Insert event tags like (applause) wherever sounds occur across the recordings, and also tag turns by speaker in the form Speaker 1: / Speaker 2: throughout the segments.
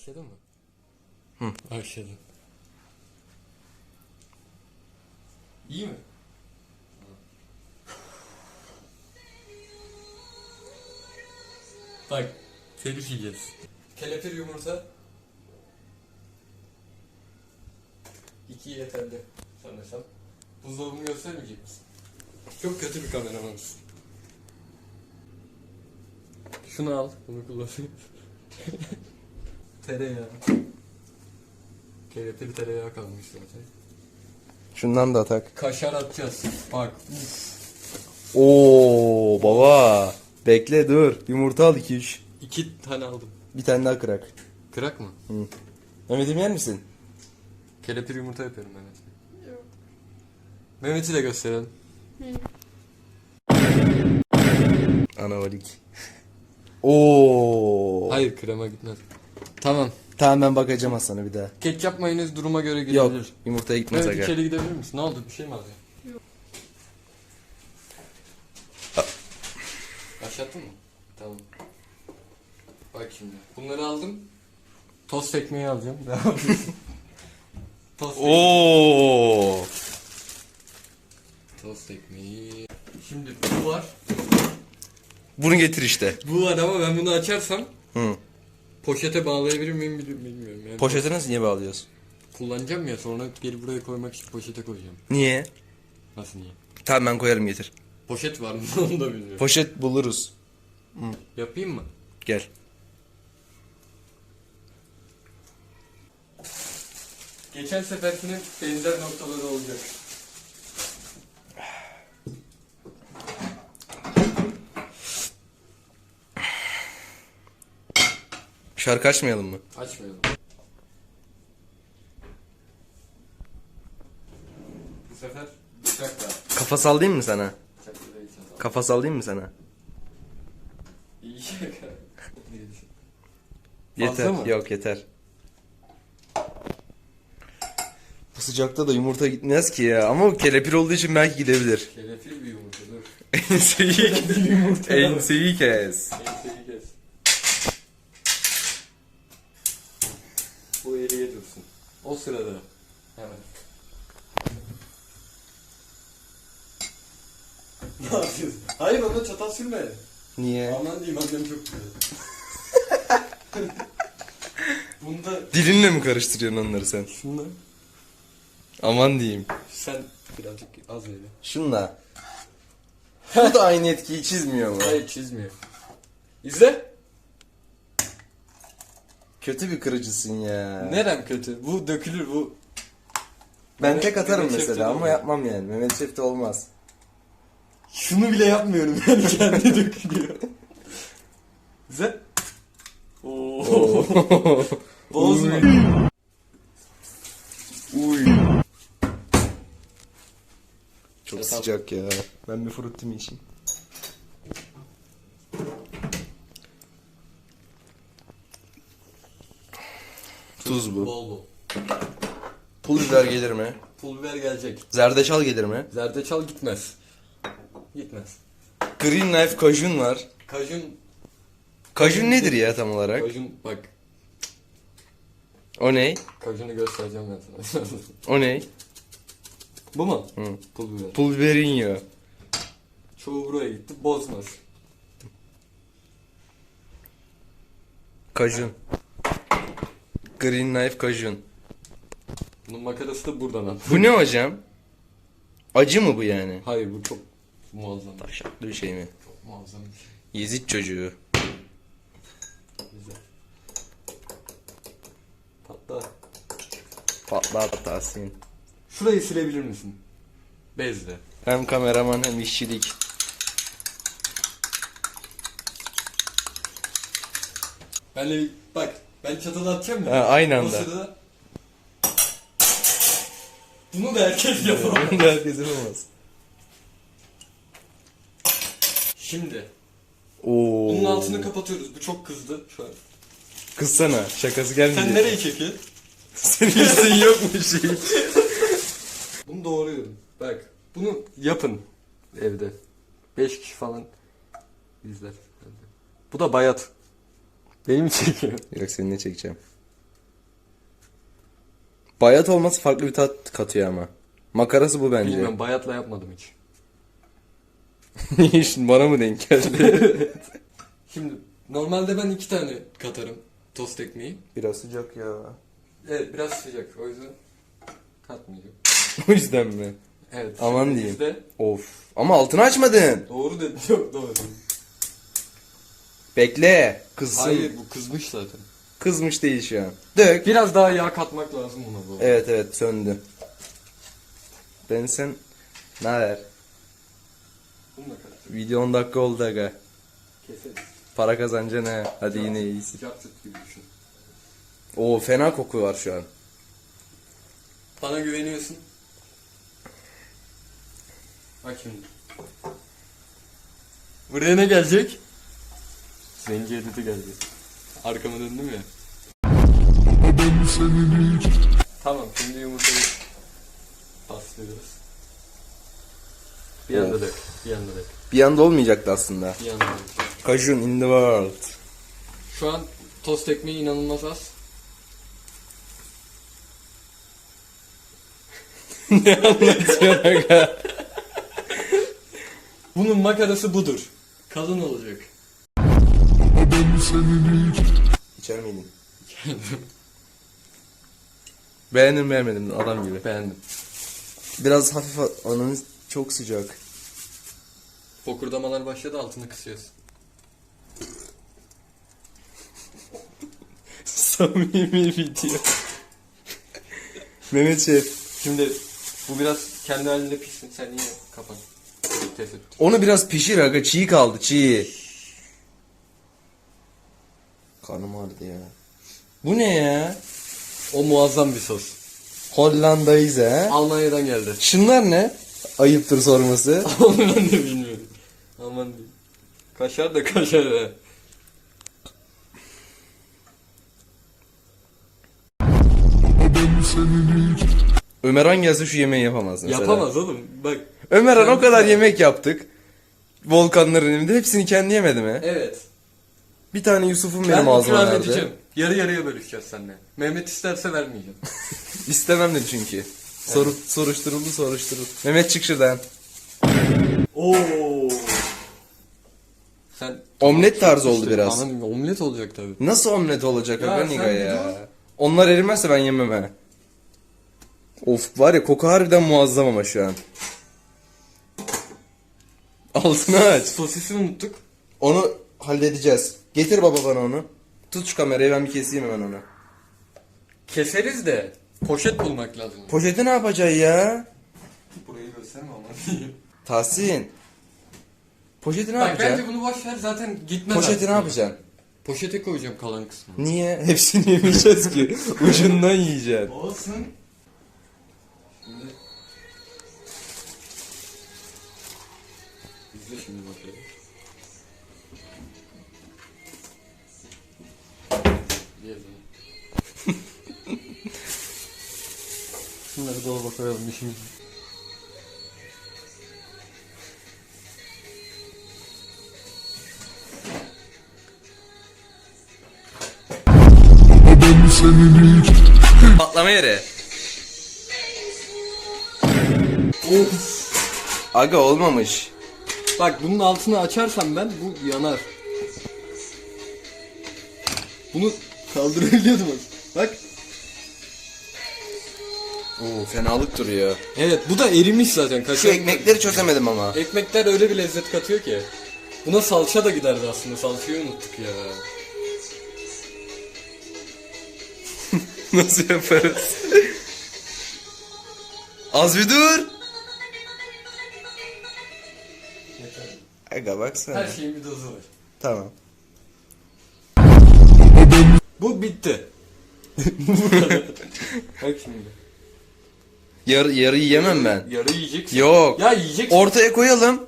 Speaker 1: Başladın mı?
Speaker 2: Hı.
Speaker 1: Başladım. İyi mi? Bak, telif yiyeceğiz. Kelepir yumurta. İki yeterli sanırsam. Buzdolabını göstermeyecek misin? Çok kötü bir kameramansın. Şunu al, bunu kullanayım. (laughs) tereyağı. Kelepir tereyağı kalmış zaten.
Speaker 2: Şundan da atak.
Speaker 1: Kaşar atacağız. Bak.
Speaker 2: Oo baba. Bekle dur. Yumurta al 2-3.
Speaker 1: iki tane aldım.
Speaker 2: Bir tane daha kırak.
Speaker 1: Kırak mı?
Speaker 2: Mehmet'im yer misin?
Speaker 1: Kelepir yumurta yapıyorum Mehmet. Mehmet'i de gösterelim.
Speaker 2: Anavalik. (laughs) Oo.
Speaker 1: Hayır krema gitmez. Tamam.
Speaker 2: Tamam ben bakacağım Hasan'a bir daha.
Speaker 1: Ketçap mayonez duruma göre gidebilir.
Speaker 2: Yok yumurtaya gitmez
Speaker 1: Evet
Speaker 2: aga.
Speaker 1: içeri gidebilir misin? Ne oldu? Bir şey mi alacak?
Speaker 2: A-
Speaker 1: Başlattın mı? Tamam. Bak şimdi. Bunları aldım. Tost ekmeği alacağım. (laughs) Devam ediyorsun. Tost ekmeği.
Speaker 2: Oo.
Speaker 1: Tost ekmeği. Şimdi bu var.
Speaker 2: Bunu getir işte.
Speaker 1: Bu var ama ben bunu açarsam
Speaker 2: Hı.
Speaker 1: Poşete bağlayabilir miyim bil- bilmiyorum. Yani
Speaker 2: Poşete nasıl niye bağlıyorsun?
Speaker 1: Kullanacağım ya sonra geri buraya koymak için poşete koyacağım.
Speaker 2: Niye?
Speaker 1: Nasıl niye?
Speaker 2: Tamam ben koyarım getir.
Speaker 1: Poşet var mı (laughs) onu da bilmiyorum.
Speaker 2: Poşet buluruz.
Speaker 1: Yapayım mı?
Speaker 2: Gel.
Speaker 1: Geçen seferkinin benzer noktaları olacak.
Speaker 2: Şarkı açmayalım mı?
Speaker 1: Açmayalım. Bu sefer bıçakla.
Speaker 2: Kafa sallayayım mı sana?
Speaker 1: Bıçakla da içeceğiz.
Speaker 2: Kafa sallayayım mı sana?
Speaker 1: İyi şaka.
Speaker 2: Yeter.
Speaker 1: Mı?
Speaker 2: Yok yeter. Bu sıcakta da yumurta gitmez ki ya. Ama kelepir olduğu için belki gidebilir.
Speaker 1: Kelepir bir yumurta dur. (laughs)
Speaker 2: Enseyi kes. Enseyi kes.
Speaker 1: Enseyi kes. Bu eriye dursun. O sırada. Hemen. (laughs) ne yapıyorsun? Hayır ona çatal sürme.
Speaker 2: Niye?
Speaker 1: Aman diyeyim annem çok güzel. (laughs) Bunda
Speaker 2: Dilinle mi karıştırıyorsun onları sen?
Speaker 1: şunla
Speaker 2: Aman diyeyim.
Speaker 1: sen birazcık az öyle.
Speaker 2: Şunla. Bu da aynı etkiyi çizmiyor mu?
Speaker 1: Hayır çizmiyor. İzle.
Speaker 2: Kötü bir kırıcısın ya.
Speaker 1: Nerem kötü? Bu dökülür bu.
Speaker 2: Ben tek atarım
Speaker 1: Mehmet
Speaker 2: mesela ama
Speaker 1: olmaz.
Speaker 2: yapmam yani. Mehmet Şef'te olmaz.
Speaker 1: Şunu bile yapmıyorum yani kendi (laughs) dökülüyor. İzle. Oo. Bozma.
Speaker 2: Uy. Çok sıcak ya. Ben bir frutti içeyim? Tuz bu.
Speaker 1: Bol bol.
Speaker 2: Pul biber gelir mi?
Speaker 1: Pul biber gelecek.
Speaker 2: Zerdeçal gelir mi?
Speaker 1: Zerdeçal gitmez. Gitmez.
Speaker 2: Green Knife kajun var.
Speaker 1: Kajun.
Speaker 2: Kajun nedir ya tam olarak?
Speaker 1: Kajun bak.
Speaker 2: O ne?
Speaker 1: Kajunu göstereceğim ben sana. (laughs)
Speaker 2: O ne?
Speaker 1: Bu mu?
Speaker 2: Hı.
Speaker 1: Pul biber.
Speaker 2: Pul biberin yiyor.
Speaker 1: Çoğu buraya gitti. Bozmaz.
Speaker 2: Kajun. Green Knife kajun.
Speaker 1: Bunun makarası da buradan al.
Speaker 2: Bu ne hocam? Acı mı bu yani?
Speaker 1: Hayır bu çok muazzam.
Speaker 2: Taşaklı bir şey mi?
Speaker 1: Çok muazzam bir şey.
Speaker 2: Yezid çocuğu.
Speaker 1: Güzel. Patla.
Speaker 2: Patlat Tahsin.
Speaker 1: Şurayı silebilir misin? Bezle.
Speaker 2: Hem kameraman hem işçilik.
Speaker 1: Ben de bak ben çatalı atacağım ya.
Speaker 2: Ha, aynı
Speaker 1: O
Speaker 2: anda.
Speaker 1: sırada bunu da herkes yapamaz.
Speaker 2: Bunu da herkes yapamaz.
Speaker 1: Şimdi
Speaker 2: Oo.
Speaker 1: bunun altını kapatıyoruz. Bu çok kızdı şu an.
Speaker 2: Kızsana. Şakası gelmeyecek.
Speaker 1: Sen nereyi çekiyorsun? (laughs)
Speaker 2: Senin üstün yok mu şey?
Speaker 1: Bunu doğruyorum. Bak bunu yapın evde. 5 kişi falan izler. Bu da bayat. Benim çekiyor.
Speaker 2: Yok seni ne çekeceğim. Bayat olması farklı bir tat katıyor ama. Makarası bu bence.
Speaker 1: Bilmiyorum bayatla yapmadım hiç.
Speaker 2: Niye (laughs) şimdi bana mı denk geldi? (laughs)
Speaker 1: Şimdi normalde ben iki tane katarım tost ekmeği.
Speaker 2: Biraz sıcak ya.
Speaker 1: Evet biraz sıcak o yüzden katmayacağım. (laughs)
Speaker 2: O yüzden mi?
Speaker 1: Evet.
Speaker 2: Aman diyeyim.
Speaker 1: bizde-
Speaker 2: Of. Ama altını açmadın.
Speaker 1: Doğru dedin. Yok doğru.
Speaker 2: Bekle. Kızsın.
Speaker 1: Hayır bu kızmış zaten.
Speaker 2: Kızmış değil şu an. Dök.
Speaker 1: Biraz daha yağ katmak lazım buna bu.
Speaker 2: Evet evet söndü. Ben sen ne haber?
Speaker 1: Bunu da katacağım.
Speaker 2: Video 10 dakika oldu aga.
Speaker 1: Keseriz.
Speaker 2: Para kazanca ne? Hadi yine iyisin.
Speaker 1: Sıcak süt gibi düşün.
Speaker 2: Oo fena koku var şu an.
Speaker 1: Bana güveniyorsun. Bak şimdi. Buraya ne gelecek? Zenci editi gelecek. Arkama döndüm ya. Tamam şimdi yumurtayı paslıyoruz. Bir anda
Speaker 2: Of.
Speaker 1: dök. Bir anda dök.
Speaker 2: Bir anda olmayacaktı aslında.
Speaker 1: Bir anda dök.
Speaker 2: Kajun in the world.
Speaker 1: Şu an tost ekmeği inanılmaz az. (laughs)
Speaker 2: ne anlatıyorsun aga?
Speaker 1: Bunun makarası budur. Kalın olacak.
Speaker 2: İçer miydin? Beğendim beğenmedim adam gibi.
Speaker 1: Beğendim.
Speaker 2: Biraz hafif ananı çok sıcak.
Speaker 1: Fokurdamalar başladı altını kısıyoruz.
Speaker 2: Samimi video. Mehmet Şef.
Speaker 1: Şimdi bu biraz kendi halinde pişsin. Sen kapat. Tefet.
Speaker 2: Onu biraz pişir aga çiğ kaldı çiğ. Bu ne ya?
Speaker 1: O muazzam bir sos.
Speaker 2: Hollanda'yız he.
Speaker 1: Almanya'dan geldi.
Speaker 2: Şunlar ne? Ayıptır sorması. (laughs)
Speaker 1: Onu ben de bilmiyorum. Aman diyeyim. Kaşar da kaşar ha.
Speaker 2: Ömeran gelse şu yemeği yapamaz mesela.
Speaker 1: Yapamaz oğlum. Bak.
Speaker 2: Ömeran o kadar yemek yaptık. Volkanların önünde hepsini kendi yemedi mi?
Speaker 1: Evet.
Speaker 2: Bir tane Yusuf'un
Speaker 1: Ben
Speaker 2: benim ağzıma
Speaker 1: ikram
Speaker 2: verdi.
Speaker 1: edeceğim. Yarı yarıya bölüşeceğiz seninle. Mehmet isterse vermeyeceğim. (laughs)
Speaker 2: İstemem dedi çünkü. Soru, soruşturuldu soruşturuldu. Mehmet çık şuradan.
Speaker 1: Oo. Sen
Speaker 2: Omlet tarzı oldu biraz.
Speaker 1: Anam omlet olacak tabii.
Speaker 2: Nasıl omlet olacak
Speaker 1: Ya
Speaker 2: aga
Speaker 1: sen
Speaker 2: Niga
Speaker 1: bir
Speaker 2: ya? Onlar erimezse ben yemem ha. Of var ya koku harbiden muazzam ama şu an. Altını aç.
Speaker 1: Sosisi unuttuk.
Speaker 2: Onu halledeceğiz. Getir baba bana onu. Tut şu kamerayı ben bir keseyim hemen onu.
Speaker 1: Keseriz de poşet bulmak lazım.
Speaker 2: Poşeti ne yapacaksın ya?
Speaker 1: Burayı gösterme ama. (laughs)
Speaker 2: Tahsin. Poşeti ne
Speaker 1: Bak bence
Speaker 2: yapacaksın?
Speaker 1: bunu boş ver zaten gitmez
Speaker 2: Poşeti
Speaker 1: aslında.
Speaker 2: ne yapacaksın?
Speaker 1: Poşete koyacağım kalan kısmını.
Speaker 2: Niye? (laughs) Hepsini yemeyeceğiz ki. (laughs) Ucundan yiyeceksin.
Speaker 1: Olsun. Şimdi... İzle şimdi bakalım. (laughs) Bunu. Şunları dolaba koyalım işimiz.
Speaker 2: Patlama yeri.
Speaker 1: Of.
Speaker 2: Aga olmamış.
Speaker 1: Bak bunun altını açarsam ben bu yanar. Bunu kaldırabiliyordum. Bak.
Speaker 2: Oo fenalık duruyor.
Speaker 1: Evet bu da erimiş zaten.
Speaker 2: Şu
Speaker 1: Kaşar
Speaker 2: ekmekleri çözemedim ama.
Speaker 1: Ekmekler öyle bir lezzet katıyor ki. Buna salça da giderdi aslında. Salçayı unuttuk ya. (laughs)
Speaker 2: Nasıl yaparız? Az bir dur. Aga baksana.
Speaker 1: Her şeyin bir dozu var.
Speaker 2: Tamam.
Speaker 1: Bu bitti. bu (laughs) kadar. Bak şimdi.
Speaker 2: Yarı, yarı yiyemem ben.
Speaker 1: Yarı yiyeceksin.
Speaker 2: Yok.
Speaker 1: Ya yiyeceksin.
Speaker 2: Ortaya koyalım.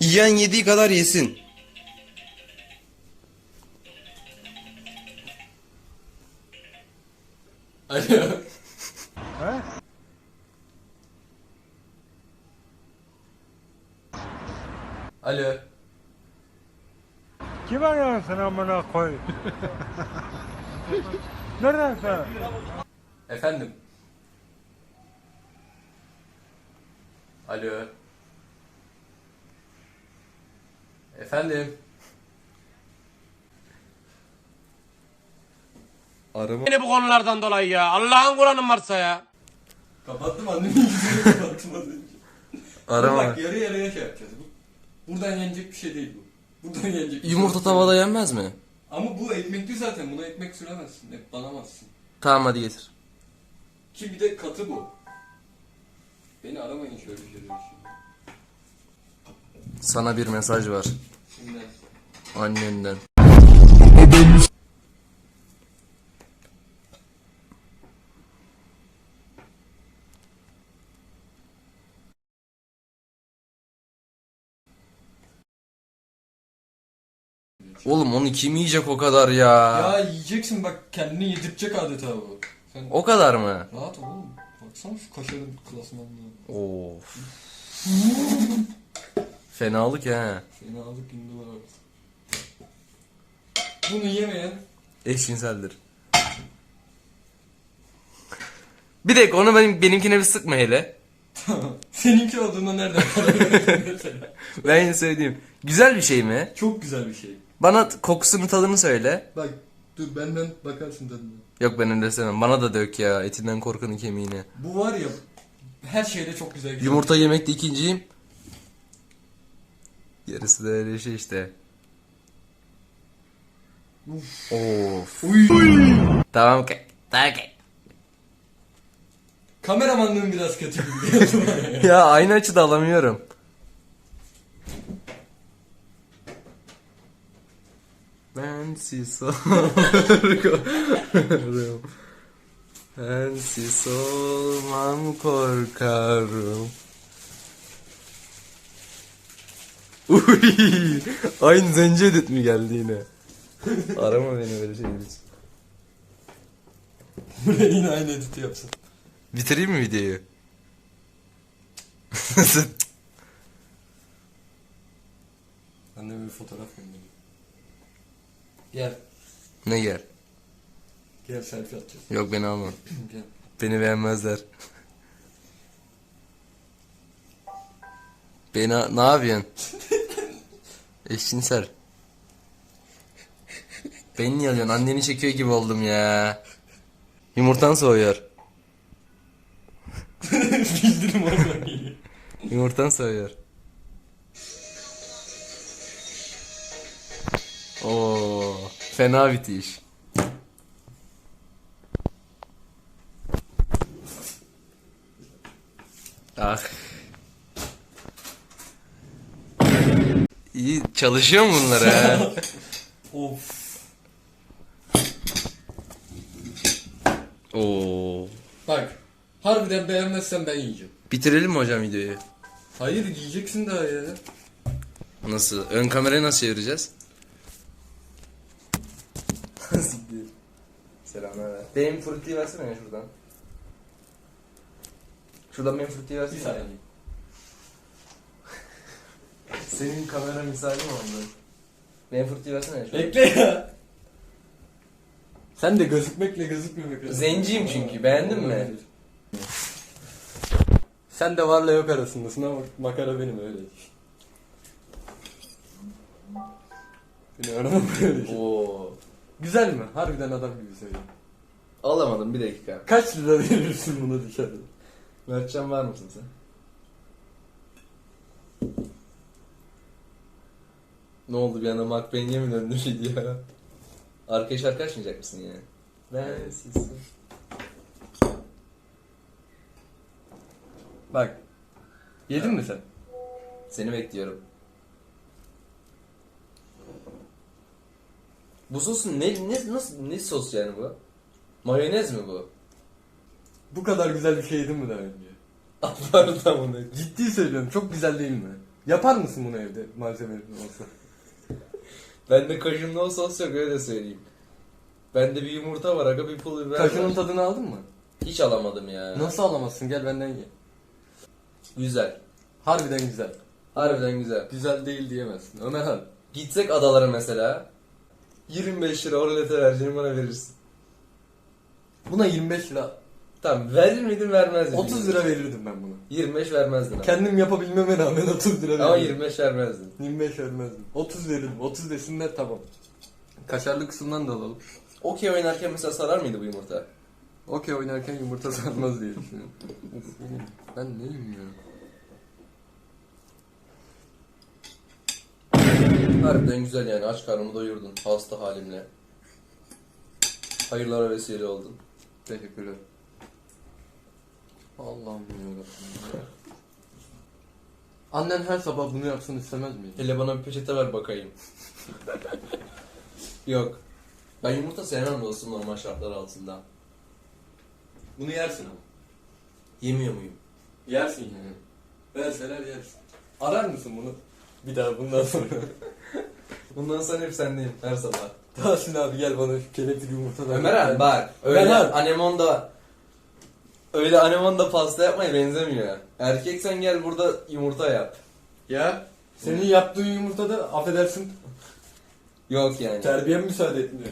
Speaker 2: Yiyen yediği kadar yesin.
Speaker 1: Alo. Alo.
Speaker 3: Kim arıyorsun amına koy? Nereden sen?
Speaker 1: Efendim. Alo. Efendim.
Speaker 2: Arama.
Speaker 3: Beni bu konulardan dolayı ya. Allah'ın Kur'an'ın varsa ya.
Speaker 1: Kapattım annemin yüzünü (laughs) kapattım az önce.
Speaker 2: Arama.
Speaker 1: Bak yarı yarıya şey yapacağız. Bu, buradan yenecek bir şey değil bu. Buradan yenecek bir
Speaker 2: Yumurta tavada yenmez mi?
Speaker 1: Ama bu ekmekli zaten. Buna ekmek süremezsin. Hep banamazsın.
Speaker 2: Tamam hadi getir.
Speaker 1: Ki bir de katı bu. Beni aramayın şöyle şeyler için.
Speaker 2: Sana bir mesaj var.
Speaker 1: Şimdi
Speaker 2: Annenden. Oğlum onu kim yiyecek o kadar ya?
Speaker 1: Ya yiyeceksin bak kendini yedirtecek adeta bu. Sen
Speaker 2: O kadar mı?
Speaker 1: rahat ol oğlum. Baksana şu kaşarın klasmanına.
Speaker 2: Of. (laughs) Fenalık.
Speaker 1: Seni aldık indi var. Bunu yemeyen
Speaker 2: Eşcinseldir. Bir dakika onu benim, benimkine bir sıkma hele. (laughs)
Speaker 1: seninki olduğunda nereden karar verdin mesela?
Speaker 2: Ben yine söyleyeyim. Güzel bir şey mi?
Speaker 1: Çok güzel bir şey.
Speaker 2: Bana kokusunu tadını söyle.
Speaker 1: Bak dur benden bakarsın tadına.
Speaker 2: Yok ben öyle sevmem. Bana da dök ya. Etinden korkanın kemiğine.
Speaker 1: Bu var ya her şeyde çok güzel gidiyor.
Speaker 2: Yumurta yemekte ikinciyim. Yarısı da öyle şey işte. Of.
Speaker 1: Uy.
Speaker 2: Tamam ki. Tamam ki.
Speaker 1: Kameramanlığım biraz kötü gibi. (laughs) Ya
Speaker 2: aynı açıda alamıyorum. Bensiz korkarım. Bensiz olmam korkarım. Uy, aynı zenci edit mi geldi yine? Arama beni böyle şeyler için.
Speaker 1: Buraya yine aynı editi yapsın.
Speaker 2: Bitireyim mi videoyu?
Speaker 1: Ben de bir fotoğraf göndereyim. Gel.
Speaker 2: ne gel?
Speaker 1: Gel selfie atacağız.
Speaker 2: Yok beni alma. (clears throat)
Speaker 1: Gel.
Speaker 2: Beni beğenmezler. Beni ne yapıyorsun? (laughs) Eşcinsel. Beni niye alıyorsun? Anneni çekiyor gibi oldum ya. Yumurtan soğuyor. (laughs)
Speaker 1: Bildirim oradan geliyor.
Speaker 2: Yumurtan soğuyor. Oo, fena bitiş. Ah. İyi çalışıyor mu bunlar ha? (laughs)
Speaker 1: Of.
Speaker 2: Oo.
Speaker 1: Bak. Harbiden beğenmezsen ben yiyeceğim.
Speaker 2: Bitirelim mi hocam videoyu?
Speaker 1: Hayır yiyeceksin daha ya.
Speaker 2: Nasıl? Ön kamerayı nasıl çevireceğiz? Selamlar. Benim fruitliği versene ya şuradan. Şuradan benim fruitliği
Speaker 1: Bir
Speaker 2: versene.
Speaker 1: saniye. (laughs)
Speaker 2: Senin kamera misali mi oldu? Benim fruitliği versene ya şuradan.
Speaker 1: Bekle ya. Sen de gözükmekle gözükmemek arasında.
Speaker 2: Zenciyim çünkü, beğendin mi?
Speaker 1: Olabilir. Sen de varla yok arasındasın ama makara benim öyle. Beni arama böyle.
Speaker 2: Oo.
Speaker 1: Güzel mi? Harbiden adam gibi söyle.
Speaker 2: Alamadım bir dakika.
Speaker 1: Kaç lira verirsin buna dışarıda?
Speaker 2: Mertcan var mısın sen? Ne oldu bir anda Mark Beng'e mi döndü video? Arkaya şarkı açmayacak mısın yani? Ben siz.
Speaker 1: Bak. Yedin mi sen?
Speaker 2: Seni bekliyorum. Bu sosun ne, ne, nasıl, ne sos yani bu? Mayonez mi bu?
Speaker 1: Bu kadar güzel bir şey yedin mi daha önce? (laughs)
Speaker 2: Pardon bunu.
Speaker 1: Ciddi söylüyorum. Çok güzel değil mi? Yapar mısın bunu evde malzemelerin olsa?
Speaker 2: Bende kaşınlı o sos yok öyle söyleyeyim. Bende bir yumurta var aga bir pul biber
Speaker 1: Kaşının
Speaker 2: var.
Speaker 1: tadını aldın mı?
Speaker 2: Hiç alamadım ya.
Speaker 1: Nasıl alamazsın? Gel benden ye.
Speaker 2: Güzel.
Speaker 1: Harbiden güzel.
Speaker 2: Harbiden güzel.
Speaker 1: Güzel değil diyemezsin. Ömerhan.
Speaker 2: Gitsek adalara mesela. 25 lira oralete vereceğim bana verirsin.
Speaker 1: Buna 25 lira
Speaker 2: Tamam verir miydin vermez miydin?
Speaker 1: 30 lira verirdim ben buna.
Speaker 2: 25 vermezdin ama.
Speaker 1: Kendim yapabilmeme rağmen 30 lira verirdim.
Speaker 2: Ama 25 vermezdin.
Speaker 1: 25 vermezdim. 30 verirdim. 30 desinler tamam. Kaşarlı kısımdan da alalım.
Speaker 2: Okey oynarken mesela sarar mıydı bu yumurta?
Speaker 1: Okey oynarken yumurta (laughs) sarmaz diye düşünüyorum. ben neyim ya?
Speaker 2: Harbiden güzel yani aç karnımı doyurdun hasta halimle. Hayırlara vesile oldun.
Speaker 1: Teşekkürler. Allah'ım ya. Annen her sabah bunu yapsın istemez miydi?
Speaker 2: Hele bana bir peçete ver bakayım. (laughs) Yok. Ben yumurta sevmem dostum normal şartlar altında.
Speaker 1: Bunu yersin ama.
Speaker 2: Yemiyor muyum?
Speaker 1: Yersin yani. Verseler yersin. Arar mısın bunu? Bir daha bundan sonra.
Speaker 2: Bundan sonra hep sendeyim her sabah.
Speaker 1: Tahsin abi gel bana şu kelepir yumurtadan.
Speaker 2: Ömer abi bak. Öyle
Speaker 1: Ömer abi.
Speaker 2: anemonda öyle anemonda pasta yapmaya benzemiyor. Erkek sen gel burada yumurta yap.
Speaker 1: Ya senin yaptığın yumurtada affedersin
Speaker 2: Yok yani.
Speaker 1: terbiyem müsaade etmiyor.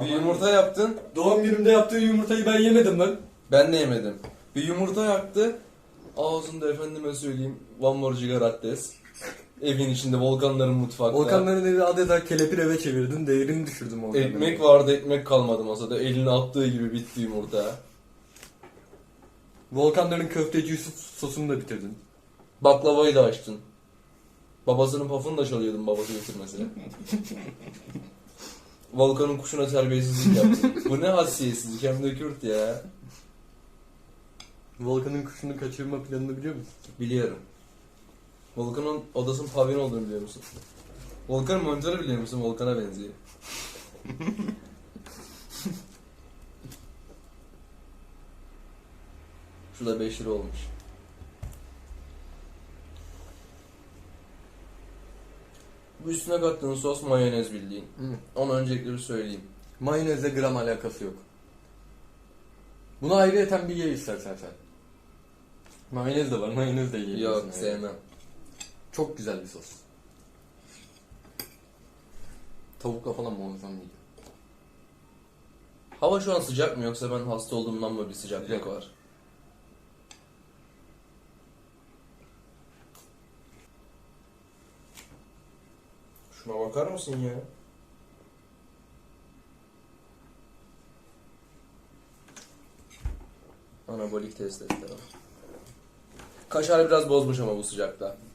Speaker 2: Bir yumurta yaptın.
Speaker 1: Doğum günümde yaptığın yumurtayı ben yemedim lan.
Speaker 2: Ben de yemedim. Bir yumurta yaktı. Ağzında efendime söyleyeyim. One more cigarettes. Evin içinde volkanların mutfakta.
Speaker 1: Volkanların evi adeta kelepir eve çevirdin değerini düşürdüm volkanların.
Speaker 2: Ekmek vardı ekmek kalmadı masada. Elini attığı gibi bitti yumurta.
Speaker 1: Volkanların köfteci Yusuf sosunu da bitirdin.
Speaker 2: Baklavayı da açtın. Babasının pafını da çalıyordun babası götürmesine. (laughs) Volkan'ın kuşuna terbiyesizlik yaptın. Bu ne hassiyetsizlik hem de Kürt ya.
Speaker 1: Volkan'ın kuşunu kaçırma planını biliyor musun?
Speaker 2: Biliyorum. Volkan'ın odasının pavyon olduğunu biliyor musun? Volkan'ın monitörü biliyor musun? Volkan'a benziyor. (laughs) Şu da 5 lira olmuş. Bu üstüne kattığın sos mayonez bildiğin. Onu öncelikle bir söyleyeyim.
Speaker 1: Mayonezle gram alakası yok. Bunu ayrıyeten bir ye istersen sen. Mayonez de var, mayonez de yiyebilirsin.
Speaker 2: Yok
Speaker 1: yani.
Speaker 2: sevmem.
Speaker 1: Çok güzel bir sos. Tavukla falan muazzam değil.
Speaker 2: Hava şu an sıcak mı yoksa ben hasta olduğumdan mı bir sıcaklık
Speaker 1: Sıcak.
Speaker 2: var? Şuna bakar mısın ya? Anabolik test ettiler. Kaşar biraz bozmuş ama bu sıcakta.